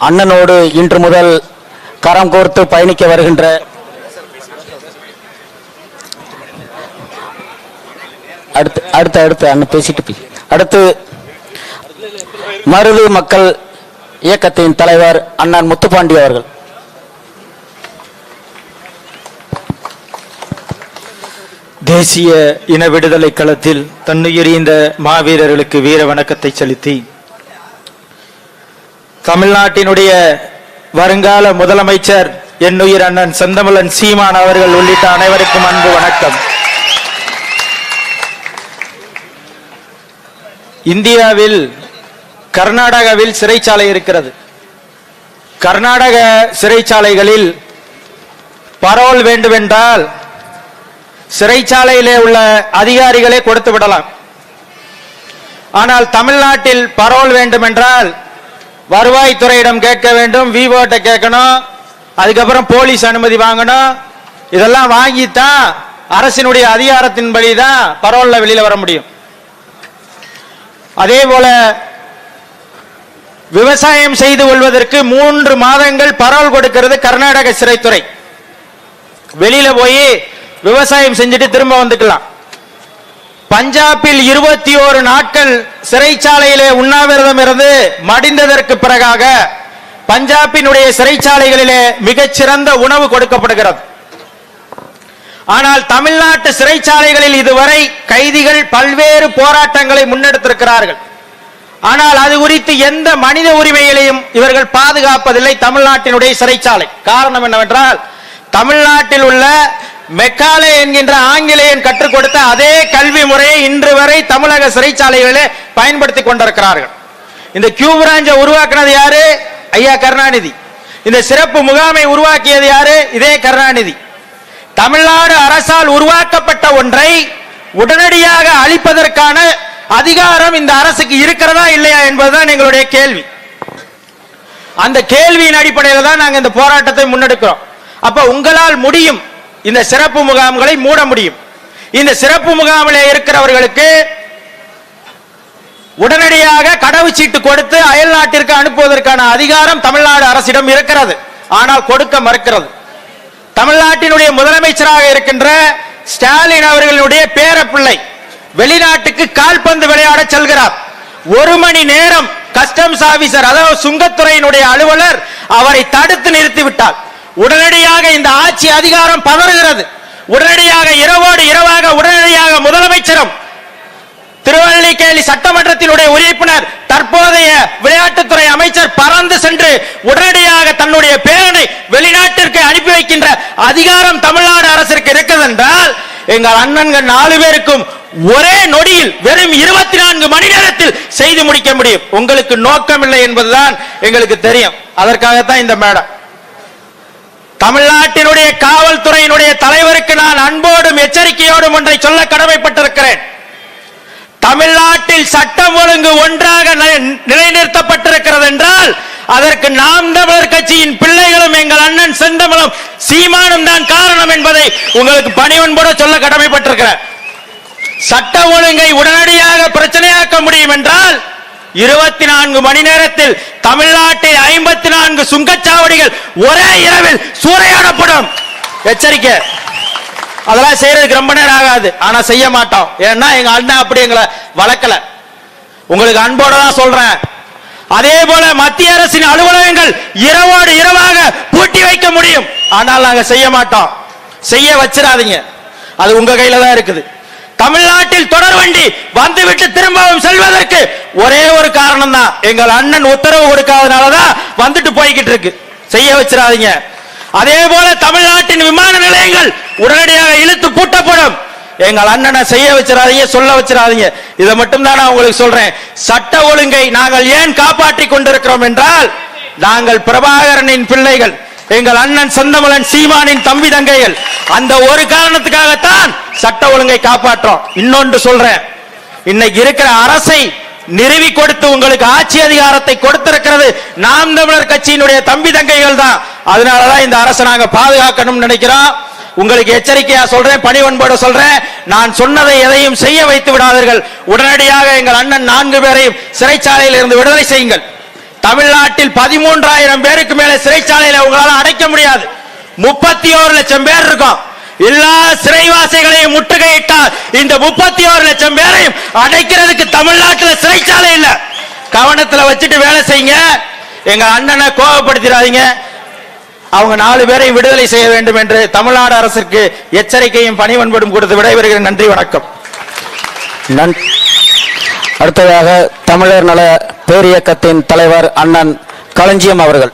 அண்ணனோடு இன்று முதல் கரம் கோர்த்து பயணிக்க வருகின்ற அடுத்து அடுத்து அடுத்து அண்ணன் பேசிட்டு அடுத்து மருது மக்கள் இயக்கத்தின் தலைவர் அண்ணன் முத்துப்பாண்டி அவர்கள். தேசிய இன விடுதலை களத்தில் தன்னுயிரிந்த மாவீரர்களுக்கு வீர வணக்கத்தை செலுத்தி தமிழ்நாட்டினுடைய வருங்கால முதலமைச்சர் என்னுயிர் அண்ணன் செந்தமிழன் சீமான் அவர்கள் உள்ளிட்ட அனைவருக்கும் அன்பு வணக்கம். இந்தியாவில் கர்நாடகாவில் சிறைச்சாலை இருக்கிறது. கர்நாடக சிறைச்சாலைகளில் பரோல் வேண்டுமென்றால் சிறைச்சாலையிலே உள்ள அதிகாரிகளே கொடுத்து விடலாம். ஆனால் தமிழ்நாட்டில் பரோல் வேண்டுமென்றால் வருவாய்த்துறையிடம் கேட்க வேண்டும் விவோட்ட கேட்கணும் அதுக்கப்புறம் போலீஸ் அனுமதி வாங்கணும். இதெல்லாம் வாங்கித்தான் அரசினுடைய அதிகாரத்தின்படி தான் பரோல்ல வெளியில வர முடியும். அதே போல விவசாயம் செய்து கொள்வதற்கு மூன்று மாதங்கள் பரவல் கொடுக்கிறது கர்நாடக சிறைத்துறை. வெளியில போய் விவசாயம் செஞ்சுட்டு திரும்ப வந்துக்கலாம். பஞ்சாபில் இருபத்தி ஓரு நாட்கள் சிறைச்சாலையிலே உண்ணாவிரதம் இருந்து மடிந்ததற்கு பிறகாக பஞ்சாபினுடைய சிறைச்சாலைகளிலே மிகச்சிறந்த உணவு கொடுக்கப்படுகிறது. ஆனால் தமிழ்நாட்டு சிறைச்சாலைகளில் இதுவரை கைதிகள் பல்வேறு போராட்டங்களை முன்னெடுத்திருக்கிறார்கள். ஆனால் அது குறித்து எந்த மனித உரிமைகளையும் இவர்கள் பாதுகாப்பதில்லை தமிழ்நாட்டினுடைய சிறைச்சாலை. காரணம் என்னவென்றால் தமிழ்நாட்டில் உள்ள மெக்காலே என்கின்ற ஆங்கிலேயன் கற்றுக் கொடுத்த அதே கல்வி முறையை இன்று வரை தமிழக சிறைச்சாலைகளே பயன்படுத்திக் கொண்டிருக்கிறார்கள். இந்த கியூ பிராஞ்சை உருவாக்குனது யாரு? ஐயா கருணாநிதி. இந்த சிறப்பு முகாமை உருவாக்கியது யாரு? இதே கருணாநிதி. தமிழ்நாடு அரசால் உருவாக்கப்பட்ட ஒன்றை உடனடியாக அழிப்பதற்கான அதிகாரம் இந்த அரசுக்கு இருக்கிறதா இல்லையா என்பதுதான் எங்களுடைய கேள்வி. அந்த கேள்வியின் அடிப்படையில் தான் நாங்கள் இந்த போராட்டத்தை முன்னெடுக்கிறோம். அப்ப உங்களால் முடியும் இந்த சிறப்பு முகாம்களை மூட முடியும். இந்த சிறப்பு முகாமில் இருக்கிறவர்களுக்கு உடனடியாக கடவுச்சீட்டு கொடுத்து அயல் நாட்டிற்கு அனுப்புவதற்கான அதிகாரம் தமிழ்நாடு அரசிடம் இருக்கிறது. ஆனால் கொடுக்க மறுக்கிறது. தமிழ்நாட்டினுடைய முதலமைச்சராக இருக்கின்ற ஸ்டாலின் அவர்களுடைய பேரப்பிள்ளை வெளிநாட்டுக்கு கால்பந்து விளையாட செல்கிறார். ஒரு மணி நேரம் கஸ்டம்ஸ் ஆபீசர் அதாவது சுங்கத்துறையினுடைய அலுவலர் அவரை தடுத்து நிறுத்திவிட்டார் உடனடியாக இந்த ஆட்சி அதிகாரம் பதறுகிறது. உடனடியாக இரவோடு இரவாக உடனடியாக முதலமைச்சரும் திருவல்லிக்கேணி சட்டமன்றத்தினுடைய உறுப்பினர் தற்போதைய விளையாட்டுத்துறை அமைச்சர் பறந்து சென்று உடனடியாக தன்னுடைய பேரனை வெளிநாட்டிற்கு அனுப்பி வைக்கின்ற அதிகாரம் தமிழ்நாடு அரசிற்கு இருக்கிறது என்றால் எங்கள் அண்ணன்கள் நாலு பேருக்கும் ஒரே நொடியில் வெறும் இருபத்தி நான்கு மணி நேரத்தில் செய்து முடிக்க முடியும். உங்களுக்கு நோக்கம் இல்லை என்பதுதான் எங்களுக்கு தெரியும். அதற்காகத்தான் இந்த மேடம். தமிழ்நாட்டினுடைய காவல்துறையினுடைய தலைவருக்கு நான் அன்போடும் எச்சரிக்கையோடும் ஒன்றை சொல்ல கடமைப்பட்டிருக்கிறேன். தமிழ்நாட்டில் சட்டம் ஒழுங்கு ஒன்றாக நிலைநிறுத்தப்பட்டிருக்கிறது என்றால் அதற்கு நாம் தமிழர் கட்சியின் பிள்ளைகளும் எங்கள் அண்ணன் செந்தமலம் சீமானும் தான் காரணம் என்பதை உங்களுக்கு பணிவன்போட சொல்ல கடமைப்பட்டிருக்கிறேன். சட்ட ஒழுங்கை உடனடியாக பிரச்சனையாக்க முடியும் என்றால் இருபத்தி நான்கு மணி நேரத்தில் தமிழ்நாட்டில் ஐம்பத்தி நான்கு சுங்கச்சாவடிகள் ஒரே இரவில் சூறையாடப்படும். எச்சரிக்கை. அதெல்லாம் செய்யறதுக்கு ரொம்ப நேரம் ஆகாது. ஆனா செய்ய மாட்டோம். ஏன்னா எங்க அண்ணன் அப்படி எங்களை வளர்க்கல. உங்களுக்கு அன்போட தான் சொல்றேன். அதே போல மத்திய அரசின் அலுவலகங்கள் இரவோடு இரவாக பூட்டி வைக்க முடியும். ஆனால் நாங்க செய்ய மாட்டோம். செய்ய வச்சிடாதீங்க. அது உங்க கையில தான் இருக்குது. தமிழ்நாட்டில் தொடர் வண்டி வந்துவிட்டு திரும்பவும் செல்வதற்கு ஒரே ஒரு காரணம் தான் எங்கள் அண்ணன் உத்தரவு கொடுக்காதனாலதான் வந்துட்டு போய்கிட்டு இருக்கு. செய்ய வச்சிடாதீங்க. அதே போல தமிழ்நாட்டின் விமான நிலையங்கள் உடனடியாக இழுத்து பூட்டப்படும். எங்கள் அண்ணனை செய்ய வச்சிடாதீங்க சொல்ல வச்சிடாதீங்க. இதை மட்டும் தான் நான் உங்களுக்கு சொல்றேன். சட்ட ஒழுங்கை நாங்கள் ஏன் காப்பாற்றி கொண்டிருக்கிறோம் என்றால் நாங்கள் பிரபாகரனின் பிள்ளைகள். எங்கள் அண்ணன் செந்தமலன் சீமானின் தம்பி தங்கைகள். அந்த ஒரு காரணத்துக்காகத்தான் சட்ட ஒழுங்கை காப்பாற்றோம். இன்னொன்று சொல்றேன். இன்னைக்கு இருக்கிற அரசை நிறுவி கொடுத்து உங்களுக்கு ஆட்சி அதிகாரத்தை கொடுத்திருக்கிறது நாம் தமிழர் கட்சியினுடைய தம்பி தங்கைகள் தான். அதனாலதான் இந்த அரசை நாங்க பாதுகாக்கணும்னு நினைக்கிறோம். உங்களுக்கு எச்சரிக்கையா சொல்றேன் பணிவன்போட சொல்றேன். நான் சொன்னதை எதையும் செய்ய வைத்து விடாதீர்கள். உடனடியாக எங்கள் அண்ணன் நான்கு பேரையும் சிறைச்சாலையில் இருந்து விடுதலை செய்யுங்கள். தமிழ்நாட்டில் பதிமூன்றாயிரம் பேருக்கு மேல சிறைச்சாலையில உங்களால அடைக்க முடியாது. முப்பத்தி ஓரு லட்சம் பேர் இருக்கும். எல்லா சிறைவாசிகளையும் முற்றுகையிட்டால் இந்த முப்பத்தி ஓரு லட்சம் பேரையும் அடைக்கிறதுக்கு தமிழ்நாட்டில் சிறைச்சாலை இல்ல. கவனத்துல வச்சுட்டு வேலை செய்யுங்க. எங்க அண்ணனை கோபப்படுத்திடாதீங்க அவங்க நாலு பேரை விடுதலை செய்ய வேண்டும் என்று தமிழ்நாடு அரசுக்கு எச்சரிக்கையும் பணிவன்படும் கொடுத்து விடைபெறுகிறேன். நன்றி வணக்கம். நன் அடுத்ததாக தமிழர் நல பேரியக்கத்தின் தலைவர் அண்ணன் களஞ்சியம் அவர்கள்.